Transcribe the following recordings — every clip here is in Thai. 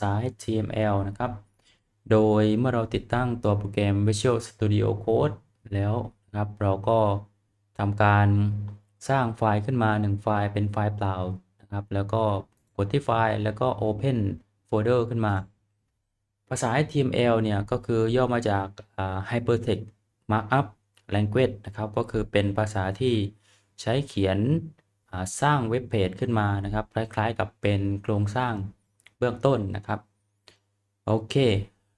ษา HTML นะครับ โดยเมื่อเราติดตั้งตัวโปรแกรม Visual Studio Code แล้วนะครับ เราก็ทำการสร้างไฟล์ขึ้นมา 1 ไฟล์เป็นไฟล์เปล่านะครับ แล้วก็กดที่ไฟล์แล้วก็ Open Folder ขึ้นมา ภาษา HTML เนี่ยก็คือย่อมาจาก Hypertext Markup Language นะครับ ก็คือเป็นภาษาที่ใช้เขียนสร้างเว็บเพจขึ้นมานะครับ คล้ายๆกับเป็นโครงสร้าง เบื้องต้นนะครับ โอเค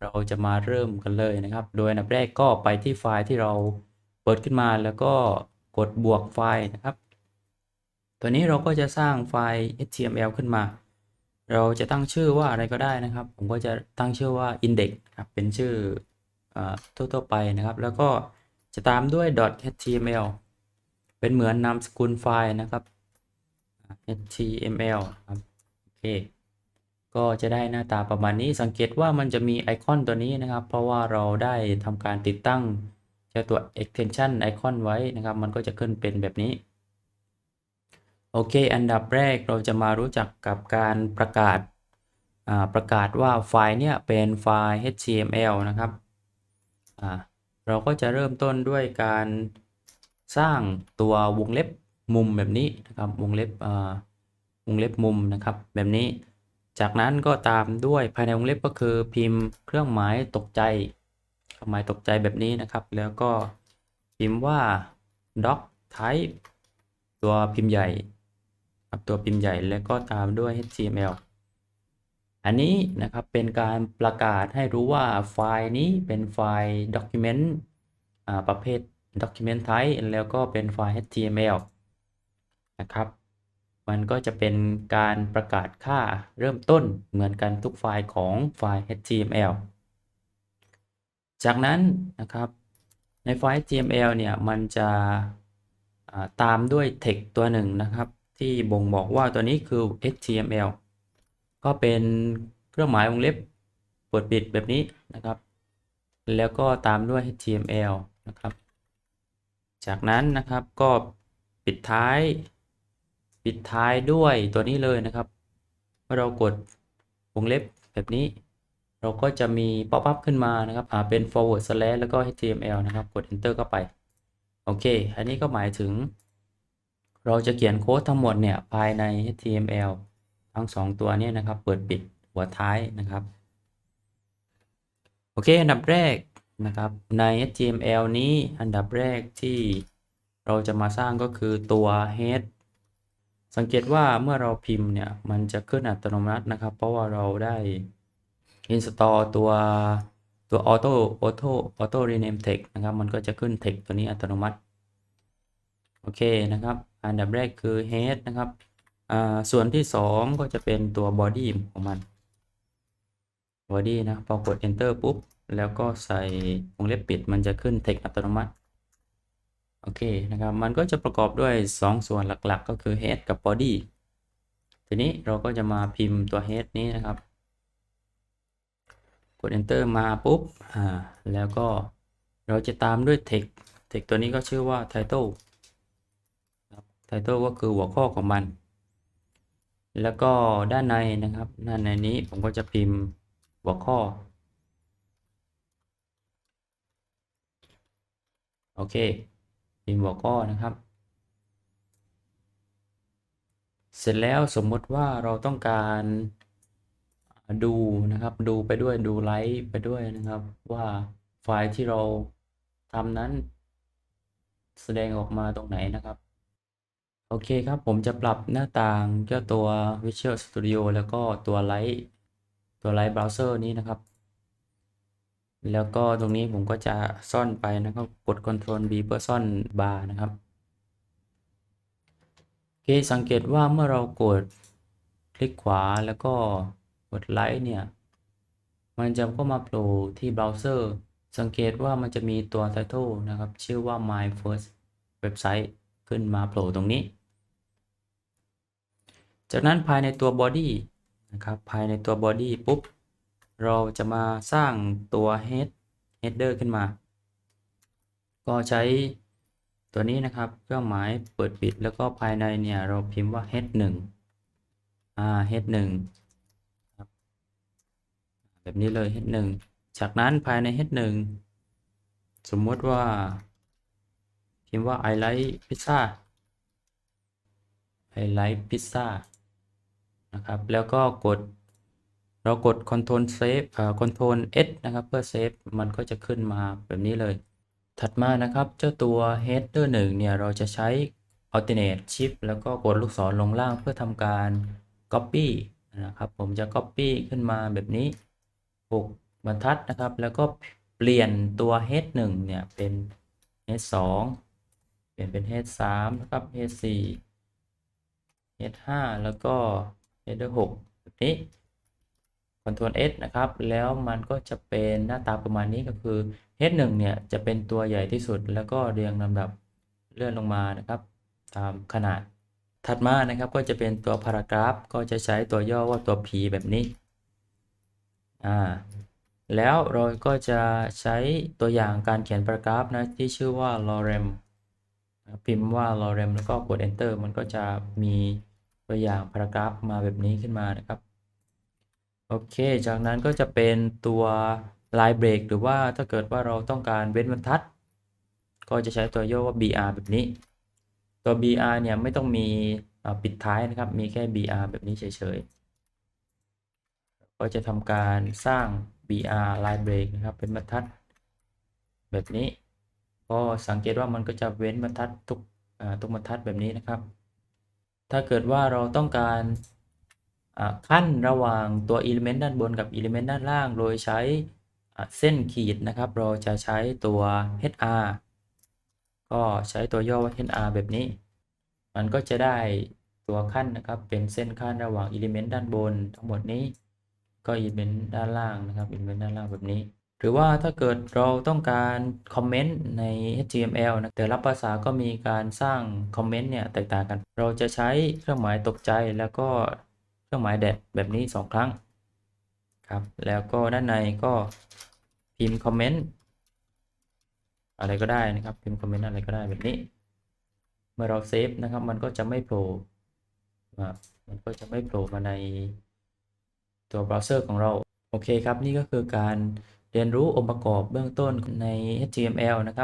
เราจะมาเริ่มกันเลยนะครับ โดยอันดับแรกก็ไปที่ไฟล์ที่เราเปิดขึ้นมาแล้วก็กดบวกไฟล์นะครับ ตัวนี้เราก็จะสร้างไฟล์ HTML ขึ้นมา เราจะตั้งชื่อว่าอะไรก็ได้นะครับ ผมก็จะตั้งชื่อว่า index ครับ เป็นชื่ออทั่วๆไปนะครับ แล้วก็จะตามด้วย .html เป็นเหมือนนามสกุลไฟล์นะครับ html ครับ โอเค ก็จะได้หน้าตาประมาณนี้สังเกตว่ามันจะมีไอคอนตัวนี้นะครับ เพราะว่าเราได้ทำการติดตั้งเจ้าตัว extension ไอคอนไว้นะครับ มันก็จะขึ้นเป็นแบบนี้ โอเค อันดับแรกเราจะมารู้จักกับการประกาศอ่าประกาศว่าไฟล์เนี่ยเป็นไฟล์ HTML นะครับอ่าเราก็จะเริ่มต้นด้วยการสร้างตัววงเล็บมุมแบบนี้นะครับ วงเล็บอ่าวงเล็บมุมนะครับแบบนี้ จากนั้นก็ตามด้วยภายในวงเล็บก็คือพิมพ์เครื่องหมายตกใจเครื่องหมายตกใจแบบนี้นะครับ แล้วก็พิมพ์ว่า doc type ตัวพิมพ์ใหญ่ครับตัวพิมพ์ใหญ่แล้วก็ตามด้วย HTML อันนี้นะครับเป็นการประกาศให้รู้ว่าไฟล์นี้เป็นไฟล์ document ประเภท document type แล้วก็เป็นไฟล์ HTML นะครับ มันก็จะเป็นการประกาศค่าเริ่มต้นเหมือนกันทุกไฟล์ของไฟล์ HTML จากนั้นนะครับในไฟล์ HTML เนี่ยมันจะาตามด้วย text ตัวหนึ่งนะครับ ที่บ่งบอกว่าตัวนี้คือ HTML ก็เป็นเครื่องหมายวงเล็บเปิดปิดแบบนี้นะครับ แล้วก็ตามด้วย HTML นะครับ จากนั้นนะครับก็ปิดท้าย ปิดท้ายด้วยตัวนี้เลยนะครับ เมื่อเรากดวงเล็บแบบนี้ เราก็จะมี pop up ขึ้นมานะครับอ่าเป็น forward slash แล้วก็ HTML นะครับ กด enter เข้าไป โอเค อันนี้ก็หมายถึง เราจะเขียนโค้ดทั้งหมดเนี่ย ภายใน HTML ทั้ง 2 ตัวนี้นะครับ เปิดปิดหัวท้ายนะครับ โอเค อันดับแรกนะครับ ใน HTML นี้อันดับแรกที่เราจะมาสร้างก็คือตัว head สังเกตว่าเมื่อเราพิมพ์เนี่ย มันจะขึ้นอัตโนมัตินะครับ เพราะว่าเราได้ install ตัวตัว auto auto auto rename text นะครับ มันก็จะขึ้น text ตัวนี้อัตโนมัติ โอเคนะครับ อันดับแรกคือ head นะครับ ส่วนที่ 2 ก็จะเป็นตัว body ของมัน body นะ พอกด enter ปุ๊บ แล้วก็ใส่วงเล็บปิด มันจะขึ้น text อัตโนมัติ โอเคนะครับ มันก็จะประกอบด้วย 2 ส่วนหลักๆ ก็คือ head กับ body ทีนี้เราก็จะมาพิมพ์ตัว head นี้นะครับ กด enter มาปุ๊บ อ่า แล้วก็เราจะตามด้วย text text ตัวนี้ก็ชื่อว่า title title ก็คือหัวข้อของมัน แล้วก็ด้านในนะครับ ด้านในนี้ผมก็จะพิมพ์หัวข้อโอเค พิมพ์หัวข้อนะครับ เสร็จแล้วสมมติว่าเราต้องการดูนะครับดูไปด้วยดูไลฟ์ไปด้วยนะครับ ว่าไฟล์ที่เราทำนั้น แสดงออกมาตรงไหนนะครับ โอเคครับผมจะปรับหน้าต่างเจ้าตัว Visual Studio แล้วก็ตัวไลท์ตัวไลท์เบราว์เซอร์นี้นะครับ แล้วก็ตรงนี้ผมก็จะซ่อนไปนะครับ กด Ctrl B เพื่อซ่อนบาร์นะครับโอเคสังเกตว่าเมื่อเรากดคลิกขวาแล้วก็กดไลท์เนี่ย มันจะเข้ามาโผล่ที่เบราว์เซอร์ สังเกตว่ามันจะมีตัว title นะครับ ชื่อว่า my first website ขึ้นมาโผล่ตรงนี้ จากนั้นภายในตัว body นะครับ ภายในตัว body ปุ๊บ เราจะมาสร้างตัว head header ขึ้นมา ก็ใช้ตัวนี้นะครับ เครื่องหมายเปิดปิดแล้วก็ภายในเนี่ย เราพิมพ์ว่า head 1อ่า head 1ครับแบบนี้เลย h1 จากนั้นภายใน h1 สมมติว่า พิมพ์ว่า I like pizza I like pizza นะครับ แล้วก็กด เรากด Ctrl Save เอ่อ Ctrl S นะครับ เพื่อเซฟมันก็จะขึ้นมาแบบนี้เลย ถัดมานะครับ เจ้าตัว header 1 เนี่ย เราจะใช้ alternate shift แล้วก็กดลูกศรลงล่างเพื่อทำการ copy นะครับ ผมจะ copy ขึ้นมาแบบนี้ 6 บรรทัดนะครับ แล้วก็เปลี่ยนตัว head 1 เนี่ย เป็น head 2 เปลี่ยนเป็น head 3นะครับ head 4 head 5แล้วก็ header 6แบบนี้ Ctrl S นะครับ แล้วมันก็จะเป็นหน้าตาประมาณนี้ก็คือ head 1เนี่ยจะเป็นตัวใหญ่ที่สุด แล้วก็เรียงลำดับเลื่อนลงมานะครับ ตามขนาด ถัดมานะครับก็จะเป็นตัว paragraph ก็จะใช้ตัวย่อว่าตัว P แบบนี้อ่าแล้วเราก็จะใช้ตัวอย่างการเขียน paragraph นะที่ชื่อว่า lorem พิมพ์ว่า lorem แล้วก็กด enter มันก็จะมีตัวอย่าง paragraph มาแบบนี้ขึ้นมานะครับ โอเค จากนั้นก็จะเป็นตัว line break หรือว่าถ้าเกิดว่าเราต้องการเว้นบรรทัด ก็จะใช้ตัวย่อว่า br แบบนี้ ตัว br เนี่ยไม่ต้องมีปิดท้ายนะครับ มีแค่ br แบบนี้เฉยๆ ก็จะทำการสร้าง br line break นะครับ เป็นบรรทัด แบบนี้ ก็สังเกตว่ามันก็จะเว้นบรรทัดทุกทุกบรรทัดแบบนี้นะครับ ถ้าเกิดว่าเราต้องการ ขั้นระหว่างตัว element ด้านบนกับ element ด้านล่าง โดยใช้เส้นขีดนะครับ เราจะใช้ตัว hr ก็ใช้ตัวย่อว่า hr แบบนี้ มันก็จะได้ตัวขั้นนะครับ เป็นเส้นขั้นระหว่าง element ด้านบน ทั้งหมดนี้ ก็ element ด้านล่างนะครับ element ด้านล่างแบบนี้ หรือว่าถ้าเกิดเราต้องการคอมเมนต์ใน HTML นะแต่ละภาษาก็มีการสร้างคอมเมนต์เนี่ยแตกต่างกัน เราจะใช้เครื่องหมายตกใจแล้วก็ รื่องหมายแดดแบบนี้ 2 ครั้งครับ แล้วก็ด้านในก็พิมพ์คอมเมนต์อะไรก็ได้นะครับ พิมพ์คอมเมนต์อะไรก็ได้แบบนี้ เมื่อเราเซฟนะครับ มันก็จะไม่โผล่มันก็จะไม่โผล่มาในตัวเบราว์เซอร์ของเรา โอเคครับ นี่ก็คือการเรียนรู้องค์ประกอบเบื้องต้นใน HTML นะครับ